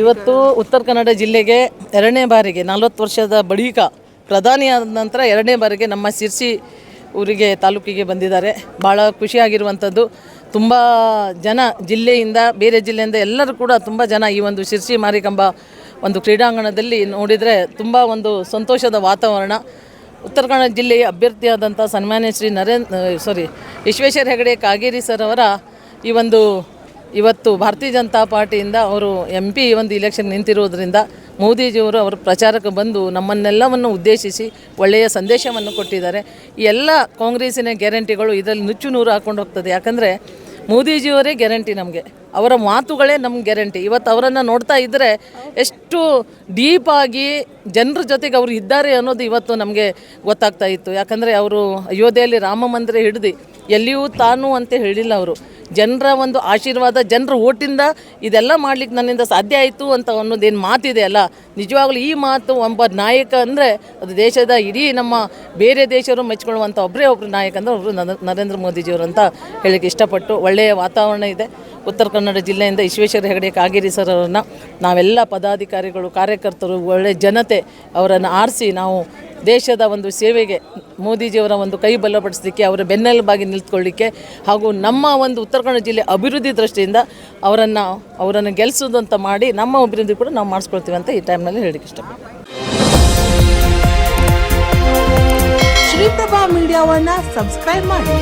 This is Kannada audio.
ಇವತ್ತು ಉತ್ತರ ಕನ್ನಡ ಜಿಲ್ಲೆಗೆ ಎರಡನೇ ಬಾರಿಗೆ ನಲವತ್ತು ವರ್ಷದ ಬಳಿಕ ಪ್ರಧಾನಿಯಾದ ನಂತರ ಎರಡನೇ ಬಾರಿಗೆ ನಮ್ಮ ಸಿರ್ಸಿ ಊರಿಗೆ, ತಾಲೂಕಿಗೆ ಬಂದಿದ್ದಾರೆ. ಭಾಳ ಖುಷಿಯಾಗಿರುವಂಥದ್ದು. ತುಂಬ ಜನ ಜಿಲ್ಲೆಯಿಂದ, ಬೇರೆ ಜಿಲ್ಲೆಯಿಂದ ಎಲ್ಲರೂ ಕೂಡ ತುಂಬ ಜನ ಈ ಒಂದು ಶಿರ್ಸಿ ಮಾರಿಕಂಬ ಒಂದು ಕ್ರೀಡಾಂಗಣದಲ್ಲಿ ನೋಡಿದರೆ ತುಂಬ ಒಂದು ಸಂತೋಷದ ವಾತಾವರಣ. ಉತ್ತರ ಕನ್ನಡ ಜಿಲ್ಲೆಯ ಅಭ್ಯರ್ಥಿಯಾದಂಥ ಸನ್ಮಾನ್ಯ ಶ್ರೀ ನರೇಂದ್ರ ಸಾರಿ ವಿಶ್ವೇಶ್ವರ ಹೆಗಡೆ ಕಾಗೇರಿ ಸರ್ ಅವರ ಈ ಒಂದು ಇವತ್ತು ಭಾರತೀಯ ಜನತಾ ಪಾರ್ಟಿಯಿಂದ ಅವರು ಎಂ ಪಿ ಒಂದು ಇಲೆಕ್ಷನ್ ನಿಂತಿರುವುದರಿಂದ ಮೋದಿಜಿಯವರು ಅವರು ಪ್ರಚಾರಕ್ಕೆ ಬಂದು ನಮ್ಮನ್ನೆಲ್ಲವನ್ನು ಉದ್ದೇಶಿಸಿ ಒಳ್ಳೆಯ ಸಂದೇಶವನ್ನು ಕೊಟ್ಟಿದ್ದಾರೆ. ಎಲ್ಲ ಕಾಂಗ್ರೆಸ್ಸಿನ ಗ್ಯಾರಂಟಿಗಳು ಇದರಲ್ಲಿ ನುಚ್ಚು ನೂರು ಹಾಕೊಂಡು ಹೋಗ್ತದೆ. ಯಾಕಂದರೆ ಮೋದಿಜಿಯವರೇ ಗ್ಯಾರಂಟಿ ನಮಗೆ. ಅವರ ಮಾತುಗಳೇ ನಮ್ಗೆ ಗ್ಯಾರಂಟಿ. ಇವತ್ತು ಅವರನ್ನು ನೋಡ್ತಾ ಇದ್ದರೆ ಎಷ್ಟು ಡೀಪಾಗಿ ಜನರ ಜೊತೆಗೆ ಅವರು ಇದ್ದಾರೆ ಅನ್ನೋದು ಇವತ್ತು ನಮಗೆ ಗೊತ್ತಾಗ್ತಾ ಇತ್ತು. ಯಾಕಂದರೆ ಅವರು ಅಯೋಧ್ಯೆಯಲ್ಲಿ ರಾಮ ಮಂದಿರ ಹಿಡಿದು ಎಲ್ಲಿಯೂ ತಾನು ಅಂತ ಹೇಳಿಲ್ಲ ಅವರು. ಜನರ ಒಂದು ಆಶೀರ್ವಾದ, ಜನರ ಓಟಿಂದ ಇದೆಲ್ಲ ಮಾಡ್ಲಿಕ್ಕೆ ನನ್ನಿಂದ ಸಾಧ್ಯ ಆಯಿತು ಅಂತ ಅನ್ನೋದೇನು ಮಾತಿದೆ ಅಲ್ಲ. ನಿಜವಾಗ್ಲೂ ಈ ಮಾತು ಒಬ್ಬ ನಾಯಕ ಅಂದರೆ ಅದು ದೇಶದ ಇಡೀ ನಮ್ಮ ಬೇರೆ ದೇಶರು ಮೆಚ್ಕೊಳ್ಳುವಂಥ ಒಬ್ಬರೇ ಒಬ್ಬರು ನಾಯಕ ಅಂದರೆ ಒಬ್ಬರು ನರೇಂದ್ರ ಮೋದಿಜಿಯವರು ಅಂತ ಹೇಳಕ್ಕೆ ಇಷ್ಟಪಟ್ಟು ಒಳ್ಳೆಯ ವಾತಾವರಣ ಇದೆ. ಉತ್ತರ ಕನ್ನಡ ಜಿಲ್ಲೆಯಿಂದ ವಿಶ್ವೇಶ್ವರ ಹೆಗಡೆ, ಕಾಗೇರಿ ಸರ್ ಅವರನ್ನು ನಾವೆಲ್ಲ ಪದಾಧಿಕಾರಿಗಳು, ಕಾರ್ಯಕರ್ತರು ಒಳ್ಳೆಯ ಜನತೆ ಅವರನ್ನು ಆರಿಸಿ ನಾವು ದೇಶದ ಒಂದು ಸೇವೆಗೆ ಮೋದಿಜಿಯವರ ಒಂದು ಕೈ ಬಲಪಡಿಸಲಿಕ್ಕೆ ಅವರ ಬೆನ್ನೆಲುಬಾಗಿ ನಿಂತ್ಕೊಳ್ಳಿಕ್ಕೆ ಹಾಗೂ ನಮ್ಮ ಒಂದು ಉತ್ತರ ಕನ್ನಡ ಜಿಲ್ಲೆ ಅಭಿವೃದ್ಧಿ ದೃಷ್ಟಿಯಿಂದ ಅವರನ್ನು ಅವರನ್ನು ಗೆಲ್ಲಿಸೋದಂತ ಮಾಡಿ ನಮ್ಮ ಅಭಿವೃದ್ಧಿ ಕೂಡ ನಾವು ಮಾಡಿಸ್ಕೊಳ್ತೀವಿ ಅಂತ ಈ ಟೈಮ್ನಲ್ಲಿ ಹೇಳಲಿಕ್ಕೆ ಇಷ್ಟಪಡ್ತೀನಿ. ಶ್ರೀಪ್ರಭಾ ಮೀಡಿಯಾವನ್ನು ಸಬ್ಸ್ಕ್ರೈಬ್ ಮಾಡಿ.